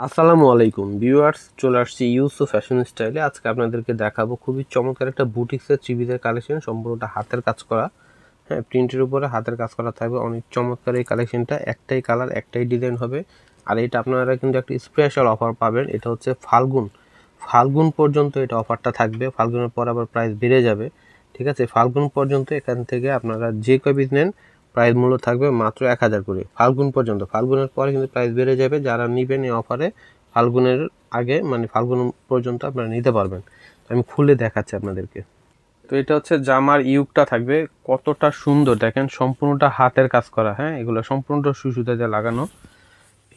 আসসালামু আলাইকুম, ভিউয়ার্স, চলে আসছি ইউসু ফ্যাশন স্টাইলে। আজকে আপনাদেরকে দেখাবো খুবই চমৎকার একটা বুটিক্সের চিবিদের কালেকশন, সম্পূর্ণটা হাতের কাজ করা। হ্যাঁ প্রিন্টের উপরে হাতের কাজ করা থাকবে। অনেক চমৎকার এই কালেকশনটা, একটাই কালার, একটাই ডিজাইন হবে। আর এটা আপনারা কিন্তু একটা স্পেশাল অফার পাবেন, এটা হচ্ছে ফাল্গুন। ফাল্গুন পর্যন্ত এটা অফারটা থাকবে। ফাল্গুনের পর আবার প্রাইস বেড়ে যাবে। ঠিক আছে? ফাল্গুন পর্যন্ত এখান থেকে আপনারা যে কপিস নেন প্রাইস মূল্য থাকবে মাত্র এক হাজার করে ফাল্গুন পর্যন্ত। ফাল্গুনের পরে কিন্তু প্রাইস বেড়ে যাবে। যারা নেবেন এই অফারে ফাল্গুনের আগে মানে ফাল্গুন পর্যন্ত আপনারা নিতে পারবেন। আমি খুলে দেখাচ্ছি আপনাদেরকে। তো এটা হচ্ছে জামার ইউকটা থাকবে। কতটা সুন্দর। দেখেন, সম্পূর্ণটা হাতের কাজ করা। হ্যাঁ এগুলো সম্পূর্ণটা সুসুতা দিয়ে লাগানো।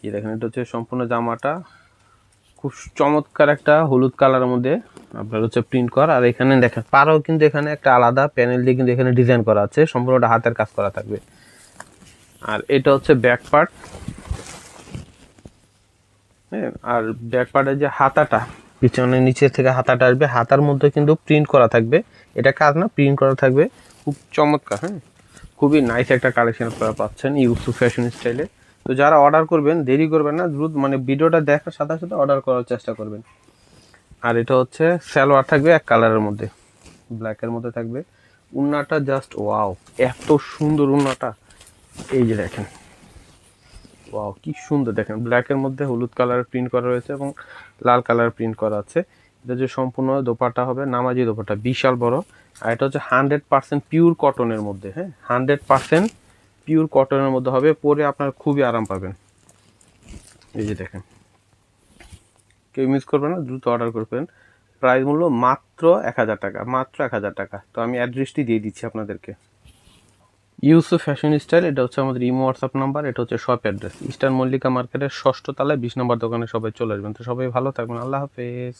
এই দেখেন, এটা হচ্ছে সম্পূর্ণ জামাটা। খুব চমৎকার একটা হলুদ কালারের মধ্যে আপনার হচ্ছে প্রিন্ট করা। আর এখানে দেখেন পারও কিন্তু এখানে একটা আলাদা প্যানেল দিয়ে কিন্তু এখানে ডিজাইন করা আছে। সম্পূর্ণটা হাতের কাজ করা থাকবে। আর এটা হচ্ছে ব্যাক পার্ট আর ব্যাক পার্টের যে হাতাটা, পিছনে নিচে থেকে হাতাটা আসবে, হাতার মধ্যে কিন্তু প্রিন্ট করা থাকবে। এটা কাজ না প্রিন্ট করা থাকবে। খুব চমৎকার হ্যাঁ। খুবই নাইস একটা কালেকশন আপনারা পাচ্ছেন ইউসু ফ্যাশন স্টাইলে তো যারা অর্ডার করবেন, দেরি করবেন না, দ্রুত মানে ভিডিওটা দেখার সাথে সাথে অর্ডার করার চেষ্টা করবেন। আর এটা হচ্ছে সালোয়ার থাকবে এক কালারের মধ্যে ব্ল্যাকের মধ্যে থাকবে। উন্নাটা জাস্ট ওয়াও এত সুন্দর উন্নাটা। এই যে দেখেন ওয়াও কি সুন্দর দেখেন। ব্ল্যাকের মধ্যে হলুদ কালার প্রিন্ট করা রয়েছে এবং লাল কালার প্রিন্ট করা আছে। এটা যে সম্পূর্ণ দোপাটা হবে, নামাজি দোপাটা বিশাল বড়। আর এটা হচ্ছে হান্ড্রেড পার্সেন্ট পিওর কটনের মধ্যে হ্যাঁ? হান্ড্রেড পার্সেন্ট পিওর কটনের মধ্যে হবে, পরে আপনার খুবই আরাম পাবেন। এই যে দেখেন। কেউ মিস করবেন না, দ্রুত অর্ডার করবেন প্রাইস মূল্য মাত্র এক হাজার টাকা, মাত্র এক হাজার টাকা। তো আমি অ্যাড্রেসটি দিয়ে দিচ্ছি আপনাদেরকে। ইউসুফ ফ্যাশন স্টাইল এটা হচ্ছে আমাদের ইমো হোয়াটসঅ্যাপ নাম্বার এটা হচ্ছে শপ অ্যাড্রেস ইস্টার্ন মল্লিকা মার্কেটের ষষ্ঠ তলায় বিশ নম্বর দোকানে সবাই চলে আসবেন। তো সবাই ভালো থাকবেন, আল্লাহ হাফেজ।